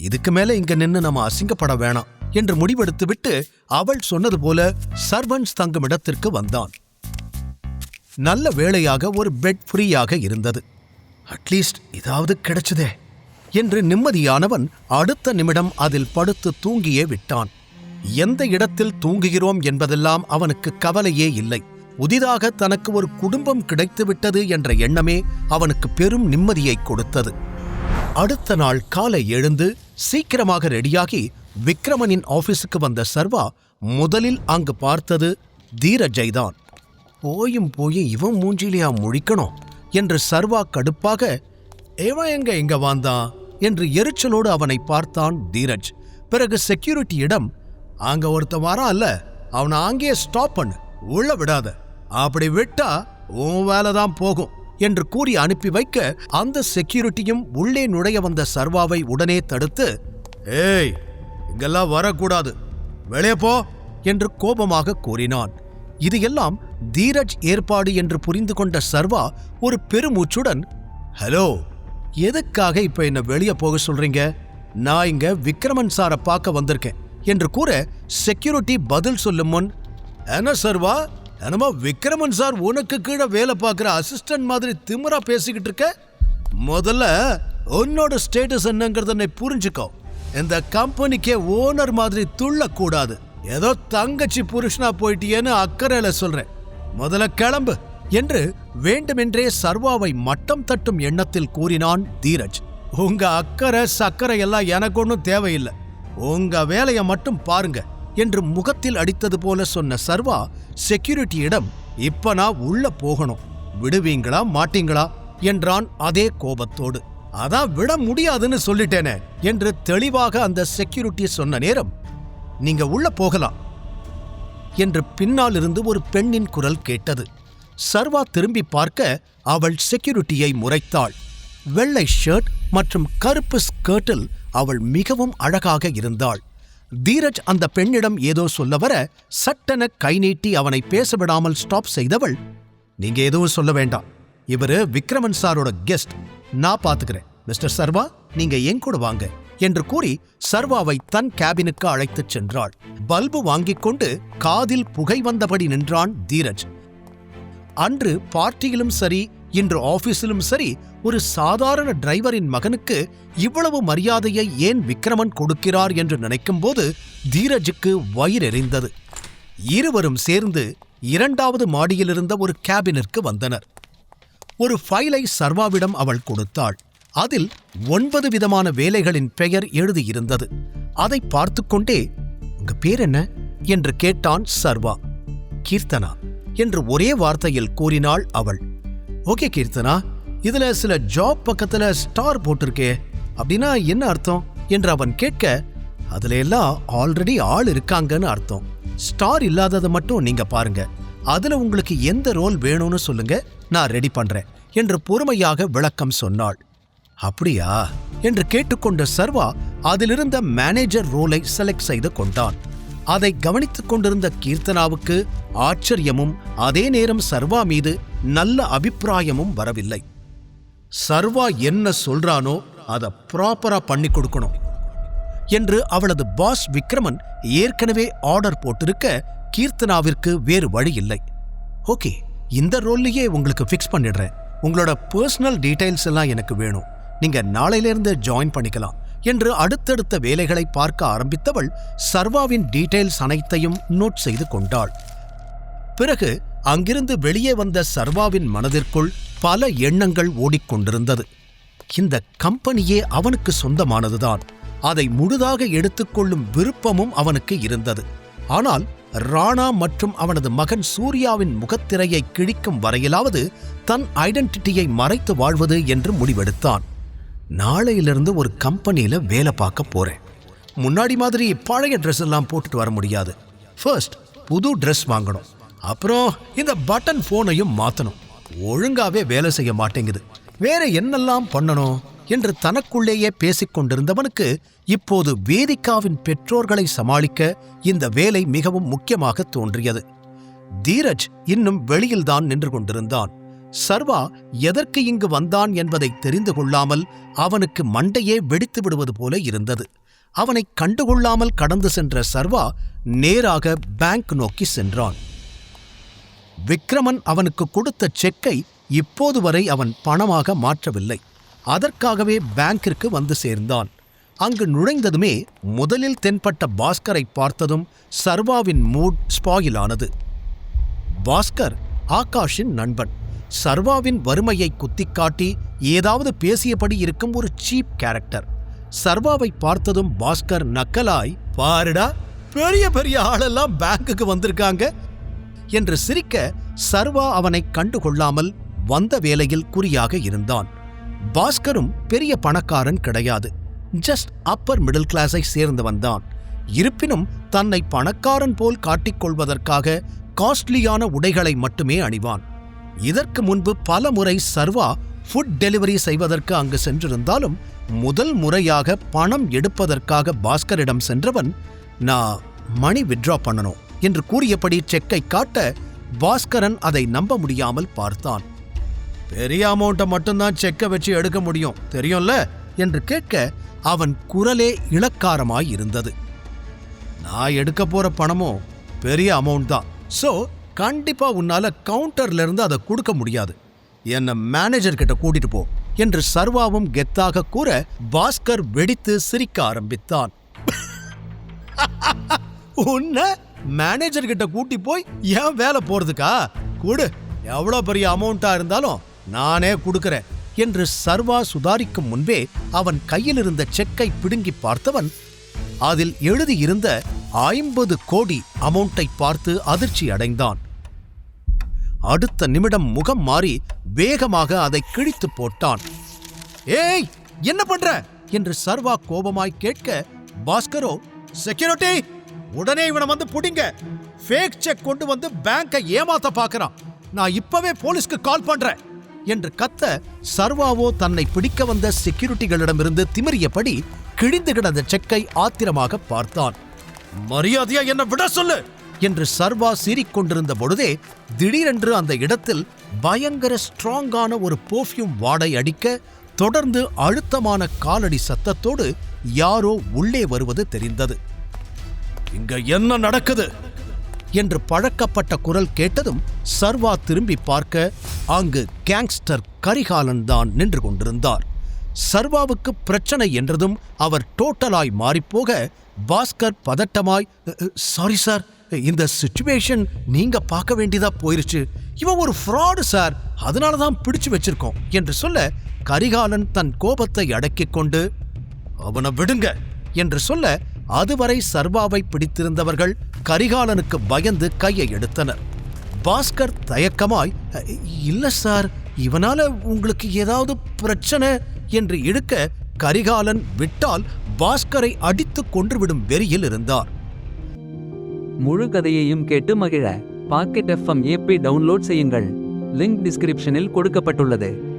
இதுக்கு மேல இங்க நின்னு நம்ம அசிங்கப்பட வேணாம் என்று முடிவெடுத்து விட்டு அவள் சொன்னது போல சர்வன்ஸ் தங்கும் இடத்திற்கு வந்தான். நல்ல வேளையாக ஒரு பெட் ஃப்ரீயாக இருந்தது. அட்லீஸ்ட் இதாவது கிடைச்சதே என்று நிம்மதியானவன் அடுத்த நிமிடம் அதில் படுத்து தூங்கியே விட்டான். எந்த இடத்தில் தூங்குகிறோம் என்பதெல்லாம் அவனுக்கு கவலையே இல்லை. புதிதாக தனக்கு ஒரு குடும்பம் கிடைத்துவிட்டது என்ற எண்ணமே அவனுக்கு பெரும் நிம்மதியை கொடுத்தது. அடுத்த நாள் காலை எழுந்து சீக்கிரமாக ரெடியாகி விக்ரமனின் ஆபீஸுக்கு வந்த சர்வா முதலில் அங்கு பார்த்தது தீரஜைதான். போயும் போய் இவன் மூஞ்சிலியா முழிக்கணும்? என்று சர்வா கடுப்பாக இவன் எங்க இங்க வந்தான் என்று எரிச்சலோடு அவனை பார்த்தான் தீரஜ். பிறகு செக்யூரிட்டியிடம் அங்க ஒருத்தன் அல்ல அவனை அங்கேயே ஸ்டாப் பண்ணு உள்ள விடாத. அப்படி விட்டா உன் வேலை தான் போகும். என்று கூறி அனுப்பி வைக்க அந்த செக்யூரிட்டியும் உள்ளே நுழைய வந்த சர்வாவை உடனே தடுத்து ஏய் இங்கெல்லாம் வரக்கூடாது. வெளியே போ என்று கோபமாக கூறினான். இது எல்லாம் தீரஜ் ஏற்பாடு என்று புரிந்து கொண்ட சர்வா ஒரு பெருமூச்சுடன் ஹலோ எதுக்காக இப்ப என்ன வெளியே போக சொல்றீங்க? நான் இங்க விக்ரமன் சாரை பார்க்க வந்திருக்கேன் என்று கூற செக்யூரிட்டி பதில் சொல்லும் முன் என்ன சர்வா? என்னமோ விக்ரமன் சார் உனக்கு கீழே வேலை பார்க்குற அசிஸ்டன்ட் மாதிரி திமிரா பேசிக்கிட்டு இருக்க? முதல்ல உன்னோட ஸ்டேட்டஸ் என்னங்கிறத நீ புரிஞ்சுக்கோ. இந்த கம்பெனிக்கே ஓனர் மாதிரி துள்ளக்கூடாது. ஏதோ தங்கச்சி புருஷனா போயிட்டியேன்னு அக்கறையில சொல்றேன். முதல்ல கிளம்பு. என்று வேண்டுமென்றே சர்வாவை மட்டம் தட்டும் எண்ணத்தில் கூறினான் தீரஜ். உங்க அக்கறை சக்கரை எல்லாம் எனக்கு ஒன்றும் தேவையில்லை. உங்க வேலையை மட்டும் பாருங்க. என்று முகத்தில் அடித்தது போல சொன்ன சர்வா செக்யூரிட்டியிடம் இப்ப நான் உள்ள போகணும். விடுவீங்களா மாட்டீங்களா? என்றான் அதே கோபத்தோடு. அதான் விட முடியாதுன்னு சொல்லிட்டேனே என்று தெளிவாக அந்த செக்யூரிட்டி சொன்ன நேரம் நீங்க உள்ள போகலாம் என்று பின்னால் இருந்து ஒரு பெண்ணின் குரல் கேட்டது. சர்வா திரும்பி பார்க்க அவள் செக்யூரிட்டியை முறைத்தாள். வெள்ளை ஷர்ட் மற்றும் கருப்பு ஸ்கர்ட்டில் அவள் மிகவும் அழகாக இருந்தாள். தீரஜ் அந்த பெண்ணிடம் ஏதோ சொல்ல வர சட்டென கை நீட்டி அவனை பேசவிடாமல் ஸ்டாப் செய்தவள் நீங்க எதுவும் சொல்ல வேண்டாம். இவரு விக்ரமன் சாரோட கெஸ்ட் நான் பாத்துக்கிறேன். மிஸ்டர் சர்வா நீங்க என் கூட வாங்க. என்று கூறி சர்வாவை தன் கேபினுக்கு அழைத்துச் சென்றாள். பல்பு வாங்கிக் கொண்டு காதில் புகை வந்தபடி நின்றான் தீரஜ். அன்று பார்ட்டியிலும் சரி இன்று ஆபீஸிலும் சரி ஒரு சாதாரண டிரைவரின் மகனுக்கு இவ்வளவு மரியாதையை ஏன் விக்ரமன் கொடுக்கிறார் என்று நினைக்கும்போது தீரஜுக்கு வயிறெறிந்தது இருவரும் சேர்ந்து இரண்டாவது மாடியிலிருந்த ஒரு கேபினிற்கு வந்தனர். ஒரு ஃபைலை சர்வாவிடம் அவள் கொடுத்தாள். அதில் ஒன்பது விதமான வேலைகளின் பெயர் எழுதியிருந்தது. அதை பார்த்துக்கொண்டே உங்க பேர் என்ன? என்று கேட்டான் சர்வா. கீர்த்தனா என்று ஒரே வார்த்தையில் கூறினாள் அவள். ஓகே கீர்த்தனா. இதுல சில ஜாப் பக்கத்துல ஸ்டார் போட்டிருக்கே. அப்படின்னா என்ன அர்த்தம்? என்று அவன் கேட்க அதுல எல்லாம் ஆல்ரெடி ஆள் இருக்காங்கன்னு அர்த்தம். ஸ்டார் இல்லாததை மட்டும் நீங்க பாருங்க. அதுல உங்களுக்கு எந்த ரோல் வேணும்னு சொல்லுங்க. நான் ரெடி பண்றேன். என்று பொறுமையாக விளக்கம் சொன்னாள். அப்படியா? என்று கேட்டுக்கொண்ட சர்வா அதிலிருந்த மேனேஜர் ரோலை செலக்ட் செய்து கொண்டான். அதை கவனித்துக் கொண்டிருந்த கீர்த்தனாவுக்கு ஆச்சரியமும் அதே நேரம் சர்வா மீது நல்ல அபிப்பிராயமும் வரவில்லை. சர்வா என்ன சொல்றானோ அதை ப்ராப்பரா பண்ணி கொடுக்கணும் என்று அவளது பாஸ் விக்ரமன் ஏற்கனவே ஆர்டர் போட்டிருக்க கீர்த்தனாவிற்கு வேறு வழி இல்லை. ஓகே இந்த ரோல்லையே உங்களுக்கு ஃபிக்ஸ் பண்ணிடுறேன். உங்களோட பர்சனல் டீடைல்ஸ் எல்லாம் எனக்கு வேணும். நீங்க நாளையிலிருந்து ஜாயின் பண்ணிக்கலாம் என்று அடுத்தடுத்த வேலைகளை பார்க்க ஆரம்பித்தவள் சர்வாவின் டீடைல்ஸ் அனைத்தையும் நோட் செய்து கொண்டாள். பிறகு அங்கிருந்து வெளியே வந்த சர்வாவின் மனதிற்குள் பல எண்ணங்கள் ஓடிக்கொண்டிருந்தது. இந்த கம்பெனியே அவனுக்கு சொந்தமானதுதான். அதை முழுதாக எடுத்துக்கொள்ளும் விருப்பமும் அவனுக்கு இருந்தது. ஆனால் ராணா மற்றும் அவனது மகன் சூர்யாவின் முகத்திரையை கிழிக்கும் வரையிலாவது தன் ஐடென்டிட்டியை மறைத்து வாழ்வது என்று முடிவெடுத்தான். நாளையிலிருந்து ஒரு கம்பெனியில் வேலை பார்க்க போறேன். முன்னாடி மாதிரி பழைய ட்ரெஸ் எல்லாம் போட்டுட்டு வர முடியாது. ஃபர்ஸ்ட் புது ட்ரெஸ் வாங்கணும். அப்புறம் இந்த பட்டன் ஃபோனையும் மாத்தணும். ஒழுங்காவே வேலை செய்ய மாட்டேங்குது. வேற என்னெல்லாம் பண்ணணும் என்று தனக்குள்ளேயே பேசிக் கொண்டிருந்தவனுக்கு இப்போது வேதிகாவின் பெற்றோர்களை சமாளிக்க இந்த வேலை மிகவும் முக்கியமாக தோன்றியது. தீரஜ் இன்னும் வெளியில்தான் நின்று கொண்டிருந்தான். சர்வா எதற்கு இங்கு வந்தான் என்பதை தெரிந்து கொள்ளாமல் அவனுக்கு மண்டையே வெடித்து விடுவது போல இருந்தது. அவனை கண்டுகொள்ளாமல் கடந்து சென்ற சர்வா நேராக பேங்க் நோக்கி சென்றான். விக்ரமன் அவனுக்கு கொடுத்த செக்கை இப்போது வரை அவன் பணமாக மாற்றவில்லை. அதற்காகவே பேங்கிற்கு வந்து சேர்ந்தான். அங்கு நுழைந்ததுமே முதலில் தென்பட்ட பாஸ்கரை பார்த்ததும் சர்வாவின் மூட் ஸ்பாயிலானது. பாஸ்கர் ஆகாஷின் நண்பன் சர்வாவின் வறுமையை குத்திக்காட்டி ஏதாவது பேசியபடி இருக்கும் ஒரு சீப் கேரக்டர். சர்வாவை பார்த்ததும் பாஸ்கர் நக்கலாய் பாருடா பெரிய பெரிய ஆளெல்லாம் பேங்குக்கு வந்திருக்காங்க. என்று சிரிக்க சர்வா அவனை கண்டுகொள்ளாமல் வந்த வேலையில் குறியாக இருந்தான். பாஸ்கரும் பெரிய பணக்காரன் கிடையாது. ஜஸ்ட் அப்பர் மிடில் கிளாஸை சேர்ந்தவன் தான் இருப்பினும் தன்னை பணக்காரன் போல் காட்டிக்கொள்வதற்காக காஸ்ட்லியான உடைகளை மட்டுமே அணிவான். இதற்கு முன்பு பல முறை சர்வா ஃபுட் டெலிவரி செய்வதற்கு அங்கு சென்றிருந்தாலும் முதல் முறையாக பணம் எடுப்பதற்காக பாஸ்கரிடம் சென்றவன் நான் மணி வித்ட்ரா பண்ணணும். என்று கூறியபடி செக்கை காட்ட பாஸ்கரன் அதை நம்ப முடியாமல் பார்த்தான். பெரிய அமௌண்ட்டை மட்டும்தான் செக்கை வச்சு எடுக்க முடியும் தெரியும்ல? என்று கேட்க அவன் குரலே இளக்காரமாய் இருந்தது. நான் எடுக்க போற பணமும் பெரிய அமௌண்ட் தான். ஸோ கண்டிப்பா உன்னால கவுண்டர்ல இருந்து அதை கொடுக்க முடியாது. என்ன மேனேஜர் கிட்ட கூட்டிட்டு போ என்று சர்வாவும் கெத்தாக கூற பாஸ்கர் வெடித்து சிரிக்க ஆரம்பித்தான். உன்னை மேனேஜர் கிட்ட கூட்டி போய் ஏன் வேலை போறதுக்கா? கொடு. எவ்வளோ பெரிய அமௌண்ட்டா இருந்தாலும் நானே கொடுக்கறேன் என்று சர்வா சுதாரிக்கும் முன்பே அவன் கையில் இருந்த செக்கை பிடுங்கி பார்த்தவன் அதில் எழுதியிருந்த ஐம்பது கோடி அமௌண்ட்டை பார்த்து அதிர்ச்சி அடைந்தான். அடுத்த நிமிடம் முகம் மாறி வேகமாக அதை கிழித்து போட்டான். ஏய் என்ன பண்ற? என்று சர்வா கோபமாய் கேட்க பாஸ்கரோ செக்யூரிட்டி உடனே இவனை வந்து புடிங்க. ஃபேக் செக் கொண்டு வந்து பேங்கை ஏமாத்த பார்க்கறான். நான் இப்பவே போலீஸ்க்கு கால் பண்றேன் என்று கத்த சர்வாவோ தன்னை பிடிக்க வந்த செக்யூரிட்டிகளிடமிருந்து திமிரியபடி கிழிந்து கிடந்த செக்கை ஆத்திரமாக பார்த்தான். மரியாதையா என்ன விட சொல்லு என்று சர்வா சீறிக்கொண்டிருந்த பொழுதே திடீரென்று அந்த இடத்தில் பயங்கர ஸ்ட்ராங்கான ஒரு பெர்ஃப்யூம் வாடை அடிக்க தொடர்ந்து அழுத்தமான காலடி சத்தத்தோடு யாரோ உள்ளே வருவது தெரிந்தது. இங்க என்ன நடக்குது? என்று பழக்கப்பட்ட குரல் கேட்டதும் சர்வா திரும்பி பார்க்க அங்கு கேங்ஸ்டர் கரிகாலன் தான் நின்று கொண்டிருந்தார். சர்வாவுக்கு பிரச்சனை என்றதும் அவர் டோட்டலாய் மாறிப்போக பாஸ்கர் பதட்டமாய் சாரி சார் இந்த சுச்சுவேஷன் நீங்க பார்க்க வேண்டியதா போயிருச்சு. இவன் ஒரு ஃப்ராடு சார் அதனால தான் பிடிச்சு வச்சிருக்கோம் என்று சொல்ல கரிகாலன் தன் கோபத்தை அடக்கிக் கொண்டு அவனை விடுங்க என்று சொல்ல அதுவரை சர்வாவை பிடித்திருந்தவர்கள் கரிகாலனுக்கு பயந்து கையை எடுத்தனர். பாஸ்கர் தயக்கமாய் இல்லை இல்ல சார் இவனால உங்களுக்கு ஏதாவது பிரச்சனை? என்று இழுக்க கரிகாலன் விட்டால் பாஸ்கரை அடித்துக் கொன்றுவிடும் வெறியில் இருந்தார். முழு கதையையும் கேட்டு மகிழ. பாக்கெட் எஃப்எம் ஏபி டவுன்லோட் செய்யுங்கள். லிங்க் டிஸ்கிரிப்ஷனில் கொடுக்கப்பட்டுள்ளது.